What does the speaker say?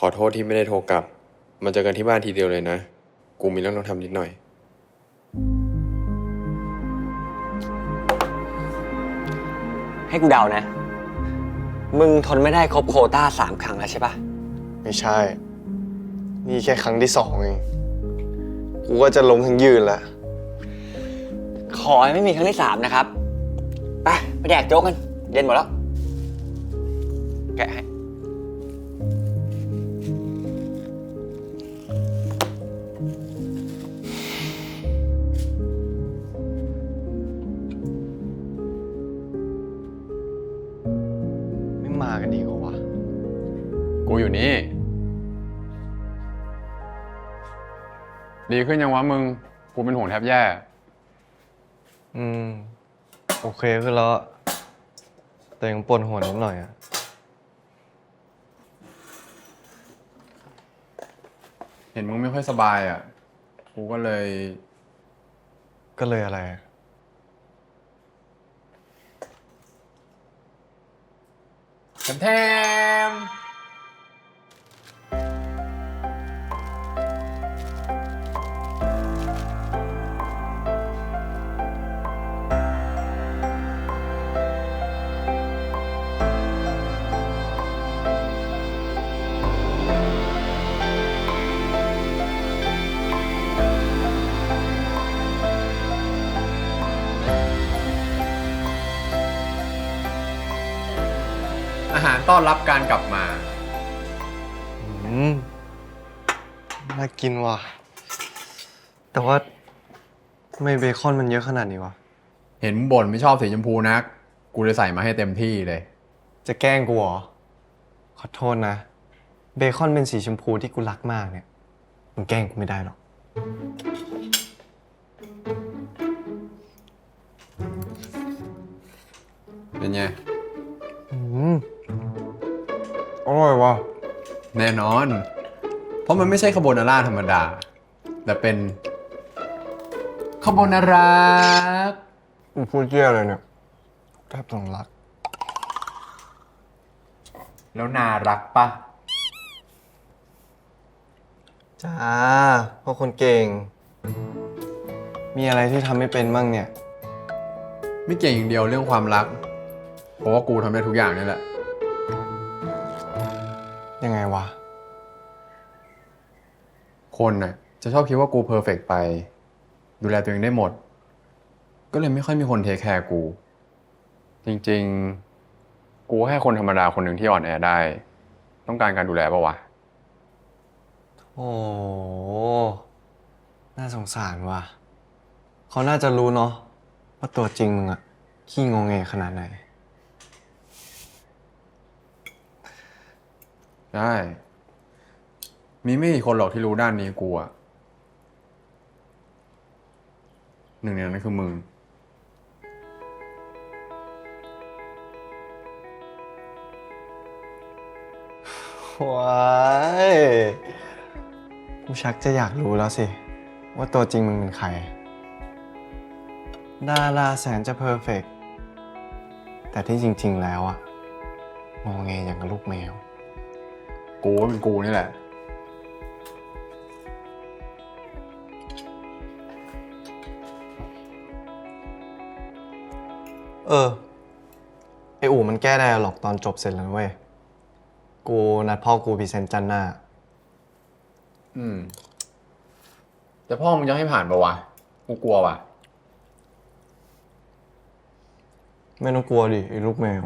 ขอโทษที่ไม่ได้โทรกลับมาเจอกันที่บ้านทีเดียวเลยนะ กูมีเรื่องต้องทำนิดหน่อย ให้กูเดานะ มึงทนไม่ได้ครบโควต้าสามครั้งแล้วใช่ปะไม่ใช่ นี่แค่ครั้งที่สองเอง กูก็จะล้มทั้งยืนแล้วขอให้ไม่มีครั้งที่สามนะครับ ไป ไปแดกโจ๊กกัน เย็นหมดแล้ว แกะให้ ม่มากันดีกว่าวะ กูอยู่นี่ ดีขึ้นยังวะมึง กูเป็นห่วงแทบแย่ อืม โอเคขึ้นแล้วอะแต่ยังปวดหัวนิดหน่อยอะเห็นมึงไม่ค่อยสบายอะ กูก็เลย ก็เลยอะไรอะ แถม อาหารต้อนรับการกลับมา อืมน่ากินว่ะ แต่ว่าทำไมเบคอนมันเยอะขนาดนี้วะ เห็นมึงบ่นไม่ชอบสีชมพูนัก กูเลยใส่มาให้เต็มที่เลย จะแกล้งกูเหรอ ขอโทษนะ เบคอนเป็นสีชมพูที่กูรักมากเนี่ย มึงแกล้งกูไม่ได้หรอก เป็นไง อืม อร่อยว่ะแน่นอน เพราะมันไม่ใช่คาโบนาร่าธรรมดา แต่เป็นคาโบนาร่ามึงพูดเยี่ยอะไรเนี่ยแทบต้องรัก แล้วนารักปะจ้าพ่อคนเก่ง มีอะไรที่ทำไม่เป็นบ้างเนี่ย ไม่เก่งอย่างเดียวเรื่องความรัก เพราะว่ากูทำได้ทุกอย่างนี่แหละ ยังไงวะ คนน่ะ จะชอบคิดว่ากูเพอร์เฟกไป ดูแลตัวเองได้หมด ก็เลยไม่ค่อยมีคนเทคแคร์กู จริงๆ กูแค่คนธรรมดาคนหนึ่งที่อ่อนแอได้ ต้องการการดูแลปะวะ โอ้โหน่าสงสารว่ะ เขาน่าจะรู้เนาะว่าตัวจริงมึงอะขี้งงเงขนาดไหน ได้มีไม่กี่คนหรอกที่รู้ด้านนี้กูอะหนึ่งในนั้นคือมึง ว้ายกูชักจะอยากรู้แล้วสิ ว่าตัวจริงมึงเป็นใคร ดาราแสนจะเพอร์เฟกต์แต่ที่จริง ๆ แล้วอะงงเงอย่างกับลูกแมว กูว่าเป็นกูนี่แหละ เออ ไออู่มันแก้ไดอะล็อกตอนจบเสร็จแล้วนะเว้ย กูนัดพ่อกูพรีเซนต์จันทร์หน้า อืม แต่พ่อมึงยังให้ผ่านปะวะ กูกลัวว่ะ ไม่ต้องกลัวดิไอ้ลูกแมว